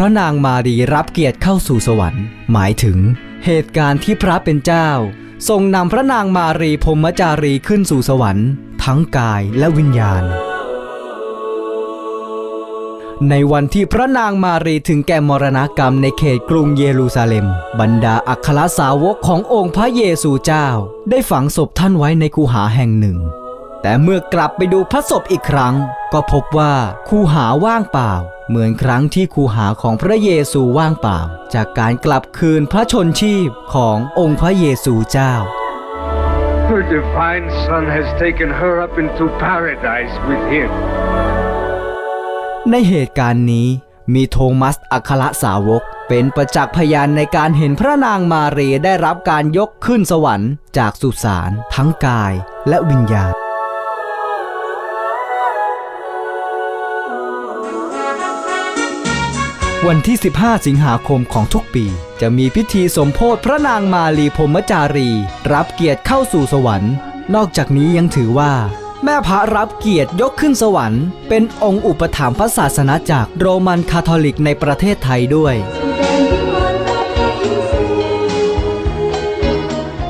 ระนางมารีรับเกียรติเข้าสู่สวรรค์ หมายถึง เหตุการณ์ที่พระเป็นเจ้า ทรงนำพระนางมารีพรมจารีขึ้นสู่สวรรค์ ทั้งกายและวิญญาณ ในวันที่พระนางมารีถึงแก่มรณกรรมในเขตกรุงเยรูซาเล็ม บรรดาอัครสาวกขององค์พระเยซูเจ้า ได้ฝังศพท่านไว้ในคูหาแห่งหนึ่ง แต่เมื่อกลับไปดูพระศพอีกครั้ง ก็พบว่าคูหาว่างเปล่า เหมือนครั้งที่คูหาของพระเยซูว่างเปล่า จากการกลับคืนพระชนชีพขององค์พระเยซูเจ้า Her divine Son has taken her up into paradise with him. ในเหตุการณ์นี้มีโทมัสอัครสาวก เป็นประจักษ์พยานในการเห็นพระนางมารีได้รับการยกขึ้นสวรรค์จากสุสานทั้งกายและวิญญาณ วันที่ 15 สิงหาคมของทุกปี จะมีพิธีสมโพธิพระนางมาลีพรมจารี รับเกียรติเข้าสู่สวรรค์ นอกจากนี้ยังถือว่า แม่พระรับเกียรติยกขึ้นสวรรค์ เป็นองค์อุปถัมภ์พระศาสนาจากโรมันคาทอลิกในประเทศไทยด้วย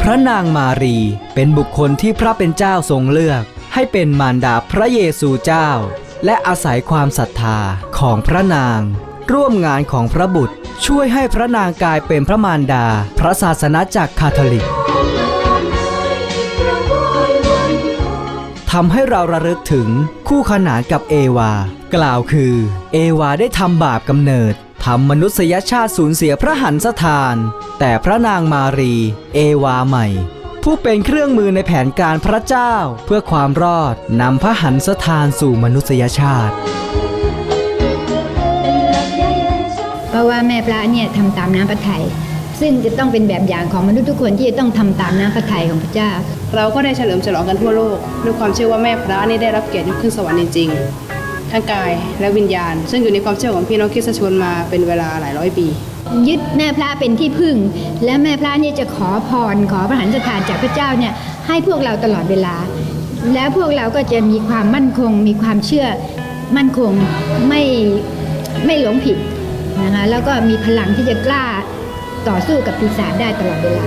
พระนางมารีเป็นบุคคลที่พระเป็นเจ้าทรงเลือก ให้เป็นมารดาพระเยซูเจ้า และอาศัยความศรัทธาของพระนาง ร่วมงานของพระบุตร ช่วยให้พระนางกลายเป็นพระมารดา พระศาสนาจักรคาทอลิกทำให้เราระลึกถึงคู่ขนานกับเอวา กล่าวคือ เอวาได้ทำบาปกำเนิดทำมนุษยชาติสูญเสียพระหันสถาน แต่พระนางมารี เอวาใหม่ ผู้เป็นเครื่องมือในแผนการพระเจ้า เพื่อความรอดนำพระหันสถานสู่มนุษยชาติ เพราะว่าแม่พระเนี่ยทำตามน้ำพระทัยซึ่งจะต้องเป็นแบบอย่างของมนุษย์ทุกคนที่จะต้องทำตามน้ำพระทัยของพระเจ้า เราก็ได้เฉลิมฉลองกันทั่วโลก ด้วยความเชื่อว่าแม่พระนี่ได้รับเกียรติยกขึ้นสวรรค์จริงๆทั้งกายและวิญญาณ ซึ่งอยู่ในความเชื่อของพี่น้องคริสตชนมาเป็นเวลาหลายร้อยปี ยึดแม่พระเป็นที่พึ่ง และแม่พระเนี่ยจะขอพรขอพระหันสถานจากพระเจ้าเนี่ยให้พวกเราตลอดเวลา แล้วพวกเราก็จะมีความมั่นคง มีความเชื่อมั่นคงไม่ไม่หลงผิด นะคะแล้วก็มีพลังที่จะกล้าต่อสู้กับปีศาจได้ตลอดเวลา